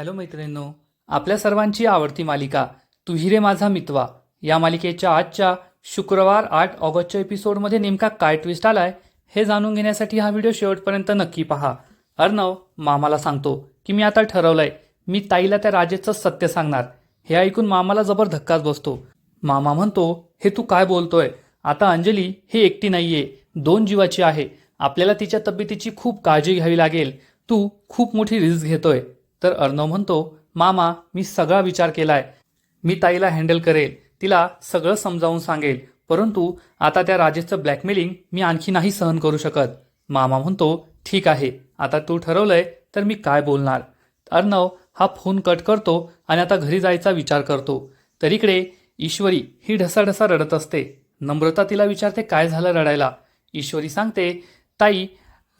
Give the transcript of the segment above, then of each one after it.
Hello मैत्रिणींनो आपल्या सर्वांची आवडती मालिका तुही रे माझा मितवा. या मालिकेच्या आजच्या शुक्रवार आठ ऑगस्टच्या एपिसोडमध्ये नेमका काय ट्विस्ट आलाय हे जाणून घेण्यासाठी हा व्हिडिओ शेवटपर्यंत नक्की पहा. अर्णव मामाला सांगतो की मी आता ठरवलंय मी ताईला त्या राजेचं सत्य सांगणार. हे ऐकून मामाला जबर धक्काच बसतो. मामा म्हणतो हे तू काय बोलतोय? आता अंजली हे एकटी नाहीये दोन जीवाची आहे. आपल्याला तिच्या तब्येतीची खूप काळजी घ्यावी लागेल. तू खूप मोठी रिस्क घेतोय. तर अर्णव म्हणतो मामा मी सगळा विचार केलाय. मी ताईला हँडल करेल. तिला सगळं समजावून सांगेल. परंतु आता त्या राजेचं ब्लॅकमेलिंग मी आणखी नाही सहन करू शकत. मामा म्हणतो ठीक आहे. आता तू ठरवलंय तर मी काय बोलणार? अर्णव हा फोन कट करतो आणि आता घरी जायचा विचार करतो. तर इकडे ईश्वरी ही ढसाढसा रडत असते. नम्रता तिला विचारते काय झालं रडायला? ईश्वरी सांगते ताई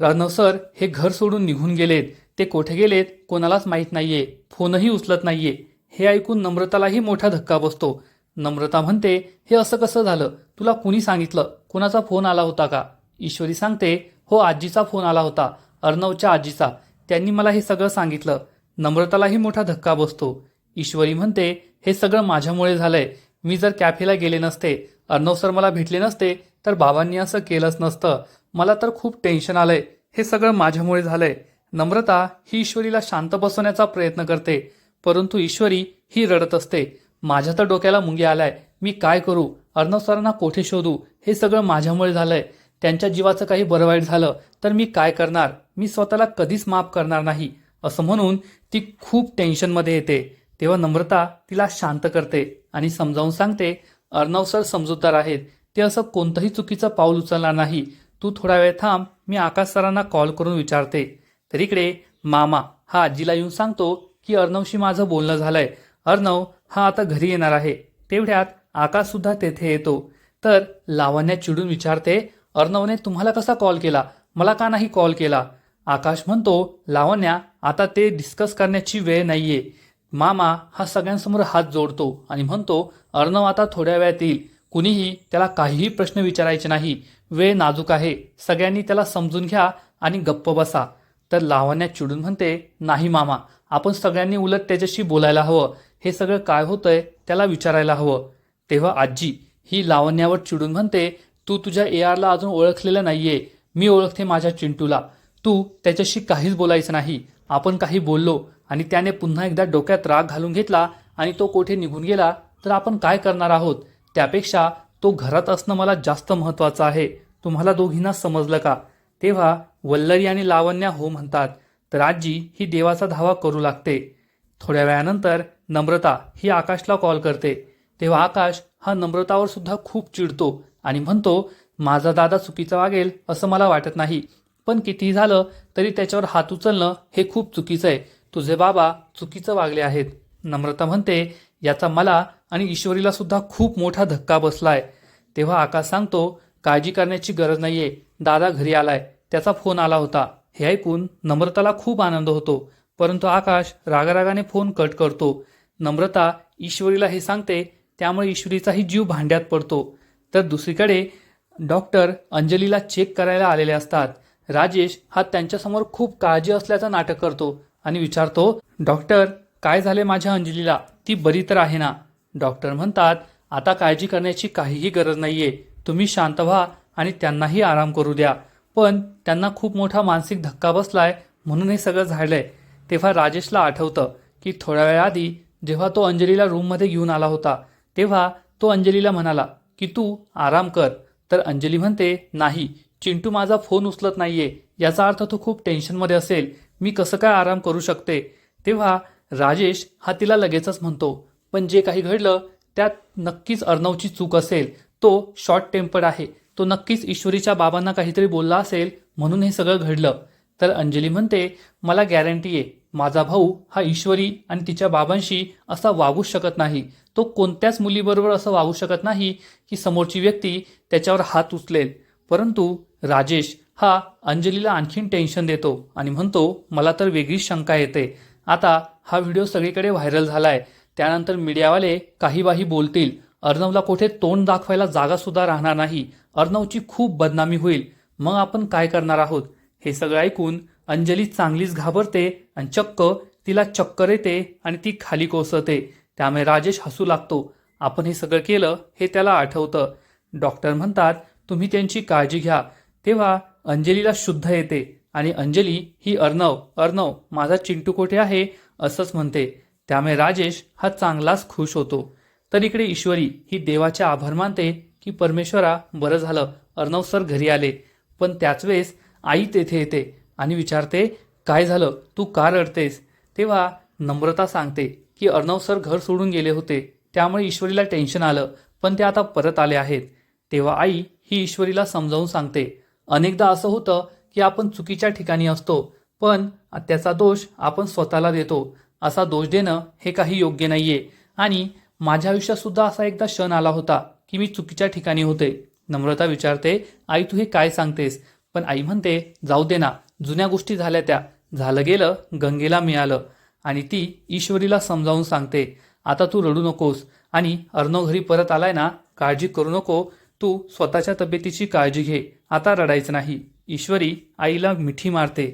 अर्णव सर हे घर सोडून निघून गेलेत. ते कोठे गेलेत कोणालाच माहीत नाहीये. फोनही उचलत नाहीये. हे ऐकून नम्रतालाही मोठा धक्का बसतो. नम्रता म्हणते हे असं कसं झालं? तुला कुणी सांगितलं? कुणाचा फोन आला होता का? ईश्वरी सांगते हो आजीचा फोन आला होता. अर्णवच्या आजीचा. त्यांनी मला हे सगळं सांगितलं. नम्रतालाही मोठा धक्का बसतो. ईश्वरी म्हणते हे सगळं माझ्यामुळे झालंय. मी जर कॅफेला गेले नसते अर्णव सर मला भेटले नसते तर बाबांनी असं केलंच नसतं. मला तर खूप टेन्शन आलंय. हे सगळं माझ्यामुळे झालंय. नम्रता ही ईश्वरीला शांत बसवण्याचा प्रयत्न करते परंतु ईश्वरी ही रडत असते. माझ्या तर डोक्याला मुंगी आलाय मी काय करू? अर्णव सरांना कोठे शोधू? हे सगळं माझ्यामुळे झालंय. त्यांच्या जीवाचं काही बरं वाईट झालं तर मी काय करणार? मी स्वतःला कधीच माफ करणार नाही असं म्हणून ती खूप टेन्शनमध्ये येते. तेव्हा नम्रता तिला शांत करते आणि समजावून सांगते अर्णव सर समजूतदार आहेत. ते असं कोणतंही चुकीचं पाऊल उचलणार नाही. तू थोडा वेळ थांब मी आकाश सरांना कॉल करून विचारते. तर इकडे मामा हा आजीला येऊन सांगतो की अर्णवशी माझं बोलणं झालंय. अर्णव हा आता घरी येणार आहे. तेवढ्यात आकाश सुद्धा तेथे येतो. तर लावण्या चिडून विचारते अर्णवने तुम्हाला कसा कॉल केला? मला का नाही कॉल केला? आकाश म्हणतो लावण्या आता ते डिस्कस करण्याची वेळ नाहीये. मामा हा सगळ्यांसमोर हात जोडतो आणि म्हणतो अर्णव आता थोड्या वेळात येईल. कुणीही त्याला काहीही प्रश्न विचारायचे नाही. वेळ नाजूक आहे. सगळ्यांनी त्याला समजून घ्या आणि गप्प बसा. तर लावण्या चिडून म्हणते नाही मामा आपण सगळ्यांनी उलट त्याच्याशी बोलायला हवं. हे सगळं काय होतंय त्याला विचारायला हवं. तेव्हा आजी ही लावण्यावर चिडून म्हणते तू तुझ्या ए आरला अजून ओळखलेलं नाहीये. मी ओळखते माझ्या चिंटूला. तू त्याच्याशी काहीच बोलायचं नाही. आपण काही बोललो आणि त्याने पुन्हा एकदा डोक्यात राग घालून घेतला आणि तो कोठे निघून गेला तर आपण काय करणार आहोत? त्यापेक्षा तो घरात असणं मला जास्त महत्त्वाचं आहे. तुम्हाला दोघींना समजलं का? तेव्हा वल्लरी आणि लावण्या हो म्हणतात तर आजी ही देवाचा धावा करू लागते. थोड्या वेळानंतर नम्रता ही आकाशला कॉल करते. तेव्हा आकाश हा नम्रतावर सुद्धा खूप चिडतो आणि म्हणतो माझा दादा चुकीचा वागेल असं मला वाटत नाही. पण कितीही झालं तरी त्याच्यावर हात उचलणं हे खूप चुकीचं आहे. तुझे बाबा चुकीचं वागले आहेत. नम्रता म्हणते याचा मला आणि ईश्वरीला सुद्धा खूप मोठा धक्का बसलाय. तेव्हा आकाश सांगतो काळजी करण्याची गरज नाहीये. दादा घरी आलाय. त्याचा फोन आला होता. हे ऐकून नम्रताला खूप आनंद होतो. परंतु आकाश रागारागाने फोन कट करतो. नम्रता ईश्वरीला हे सांगते त्यामुळे ईश्वरीचाही जीव भांड्यात पडतो. तर दुसरीकडे डॉक्टर अंजलीला चेक करायला आलेले असतात. राजेश हा त्यांच्यासमोर खूप काळजी असल्याचं नाटक करतो आणि विचारतो डॉक्टर काय झाले माझ्या अंजलीला? ती बरी तर आहे ना? डॉक्टर म्हणतात आता काळजी करण्याची काहीही गरज नाहीये. तुम्ही शांत व्हा. आणि त्यांनाही आराम करू द्या. पण त्यांना खूप मोठा मानसिक धक्का बसलाय म्हणून हे सगळं झालंय. तेव्हा राजेशला आठवतं की थोड्या वेळाआधी जेव्हा तो अंजलीला रूममध्ये घेऊन आला होता तेव्हा तो अंजलीला म्हणाला की तू आराम कर. तर अंजली म्हणते नाही चिंटू माझा फोन उचलत नाहीये. याचा अर्थ तो खूप टेन्शनमध्ये असेल. मी कसं काय आराम करू शकते? तेव्हा राजेश हा तिला लगेचच म्हणतो पण जे काही घडलं त्यात नक्कीच अर्णवची चूक असेल. तो शॉर्ट टेम्पर्ड आहे. तो नक्कीच ईश्वरीच्या बाबांना काहीतरी बोलला असेल म्हणून हे सगळं घडलं. तर अंजली म्हणते मला गॅरंटी आहे माझा भाऊ हा ईश्वरी आणि तिच्या बाबांशी असा वागूच शकत नाही. तो कोणत्याच मुलीबरोबर असं वागू शकत नाही की समोरची व्यक्ती त्याच्यावर हात उचलेल. परंतु राजेश हा अंजलीला आणखीन टेन्शन देतो आणि म्हणतो मला तर वेगळीच शंका येते. आता हा व्हिडिओ सगळीकडे व्हायरल झालाय. त्यानंतर मीडियावाले काही बाही बोलतील. अर्णवला कोठे तोंड दाखवायला जागा सुद्धा राहणार नाही. अर्णवची खूप बदनामी होईल. मग आपण काय करणार आहोत? हे सगळं ऐकून अंजली चांगलीच घाबरते आणि चक्क तिला चक्कर येते आणि ती खाली कोसळते. त्यामुळे राजेश हसू लागतो. आपण हे सगळं केलं हे त्याला आठवतं. डॉक्टर म्हणतात तुम्ही त्यांची काळजी घ्या. तेव्हा अंजलीला शुद्ध येते आणि अंजली ही अर्णव अर्णव माझा चिंटू कोठे आहे? असंच म्हणते. त्यामुळे राजेश हा चांगलाच खुश होतो. तर इकडे ईश्वरी ही देवाचे आभार मानते की परमेश्वरा बरं झालं अर्णव सर घरी आले. पण त्याच वेळेस आई तेथे येते आणि विचारते काय झालं? तू का रडतेस? तेव्हा नम्रता सांगते की अर्णव सर घर सोडून गेले होते. त्यामुळे ईश्वरीला टेन्शन आलं पण ते आता परत आले आहेत. तेव्हा आई ही ईश्वरीला समजावून सांगते अनेकदा असं होतं की आपण चुकीच्या ठिकाणी असतो पण त्याचा दोष आपण स्वतःला देतो. असा दोष देणं हे काही योग्य नाहीये. आणि माझ्या आयुष्यात सुद्धा असा एकदा क्षण आला होता की मी चुकीच्या ठिकाणी होते. नम्रता विचारते आई तू हे काय सांगतेस? पण आई म्हणते जाऊ दे ना जुन्या गोष्टी झाल्या त्या. झालं गेलं गंगेला मिळालं. आणि ती ईश्वरीला समजावून सांगते आता तू रडू नकोस आणि अर्णव घरी परत आलाय ना काळजी करू नको. तू स्वतःच्या तब्येतीची काळजी घे. आता रडायचं नाही. ईश्वरी आईला मिठी मारते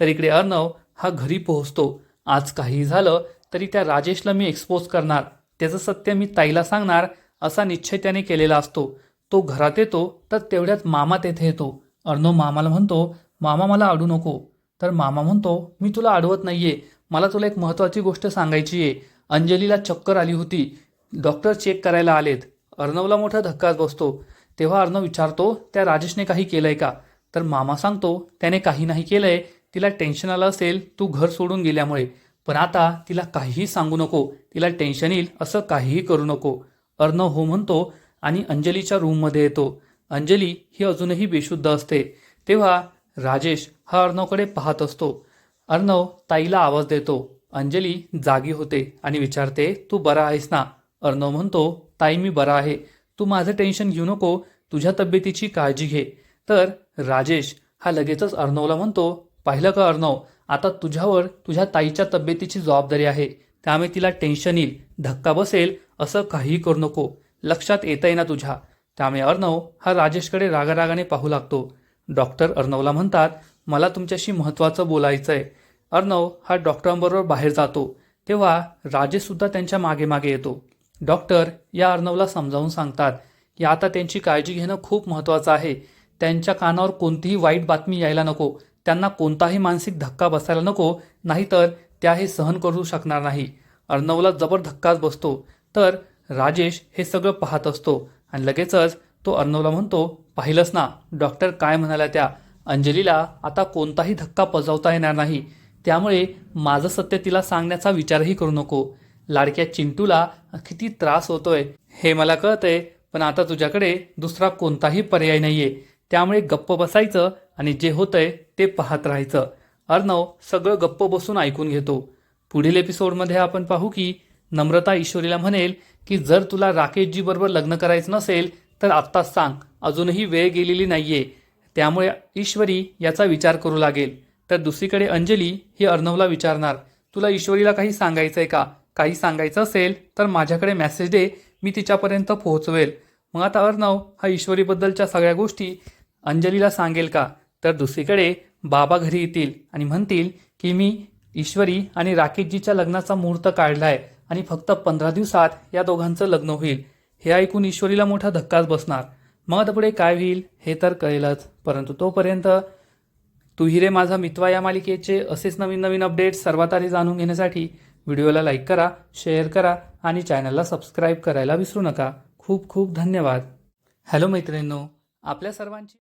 तर इकडे अर्णव हा घरी पोहोचतो. आज काही झालं तरी त्या राजेशला मी एक्सपोज करणार. त्याचं सत्य मी ताईला सांगणार असा निश्चय त्याने केलेला असतो. तो घरात येतो तर तेवढ्यात मामा तेथे येतो. अर्णव मामाला म्हणतो मामा मला अडू नको. तर मामा म्हणतो मी तुला अडवत नाहीये. मला तुला एक महत्त्वाची गोष्ट सांगायची आहे. अंजलीला चक्कर आली होती. डॉक्टर चेक करायला आलेत. अर्णवला मोठा धक्काच बसतो. तेव्हा अर्णव विचारतो त्या राजेशने काही केलंय का? तर मामा सांगतो त्याने काही नाही केलंय. तिला टेन्शन आलं असेल तू घर सोडून गेल्यामुळे. पण आता तिला काहीही सांगू नको तिला टेन्शन येईल असं काहीही करू नको. अर्णव हो म्हणतो आणि अंजलीच्या रूममध्ये येतो. अंजली ही अजूनही बेशुद्ध असते. तेव्हा राजेश हा अर्णवकडे पाहत असतो. अर्णव ताईला आवाज देतो. अंजली जागी होते आणि विचारते तू बरा आहेस ना? अर्णव म्हणतो ताई मी बरा आहे. तू माझं टेन्शन घेऊ नको तुझ्या तब्येतीची काळजी घे. तर राजेश हा लगेचच अर्णवला म्हणतो पाहिलं का अर्णव? आता तुझ्यावर तुझ्या ताईच्या तब्येतीची जबाबदारी आहे. त्यामुळे तिला टेन्शन येईल. धक्का बसेल असं काहीही करू नको. लक्षात येतंय ना तुझ्या. त्यामुळे अर्णव हा राजेशकडे रागारागाने पाहू लागतो. डॉक्टर अर्णवला म्हणतात मला तुमच्याशी महत्त्वाचं बोलायचं आहे अर्णव हा डॉक्टरांबरोबर बाहेर जातो. तेव्हा राजेशसुद्धा त्यांच्या मागे मागे येतो. डॉक्टर या अर्णवला समजावून सांगतात की आता त्यांची काळजी घेणं खूप महत्त्वाचं आहे. त्यांच्या कानावर कोणतीही वाईट बातमी यायला नको. त्यांना कोणताही मानसिक धक्का बसायला नको नाहीतर त्या हे सहन करू शकणार नाही. अर्णवला जबर धक्काच बसतो. तर राजेश हे सगळं पाहत असतो आणि लगेचच तो अर्णवला म्हणतो पाहिलंच ना डॉक्टर काय म्हणाल्या त्या? अंजलीला आता कोणताही धक्का पजवता येणार नाही. त्यामुळे माझं सत्य तिला सांगण्याचा विचारही करू नको. लाडक्या चिंटूला किती त्रास होतोय हे मला कळतंय पण आता तुझ्याकडे दुसरा कोणताही पर्याय नाहीये. त्यामुळे गप्प बसायचं आणि जे होतंय ते पाहत राहायचं. अर्णव सगळं गप्प बसून ऐकून घेतो. पुढील एपिसोडमध्ये आपण पाहू की नम्रता ईश्वरीला म्हणेल की जर तुला राकेशजी बरोबर लग्न करायचं नसेल तर आत्ताच सांग अजूनही वेळ गेलेली नाहीये. त्यामुळे ईश्वरी याचा विचार करू लागेल. तर दुसरीकडे अंजली ही अर्णवला विचारणार तुला ईश्वरीला काही सांगायचंय का? काही सांगायचं असेल तर माझ्याकडे मेसेज दे मी तिच्यापर्यंत पोहोचवेल. मग आता अर्णव हा ईश्वरीबद्दलच्या सगळ्या गोष्टी अंजलीला सांगेल का? तर दुसरीकडे बाबा घरी येतील आणि म्हणतील की मी ईश्वरी आणि राकेशजीच्या लग्नाचा मुहूर्त काढला आहे आणि फक्त पंधरा दिवसात या दोघांचं लग्न होईल. हे ऐकून ईश्वरीला मोठा धक्काच बसणार. मग पुढे काय होईल हे तर कळेलच. परंतु तोपर्यंत तू हिरे माझा मितवा या मालिकेचे असेच नवीन नवीन अपडेट्स सर्वात आधी जाणून घेण्यासाठी व्हिडिओला लाईक करा शेअर करा आणि चॅनलला सबस्क्राईब करायला विसरू नका. खूप खूप धन्यवाद. हॅलो मैत्रिणींनो आपल्या सर्वांची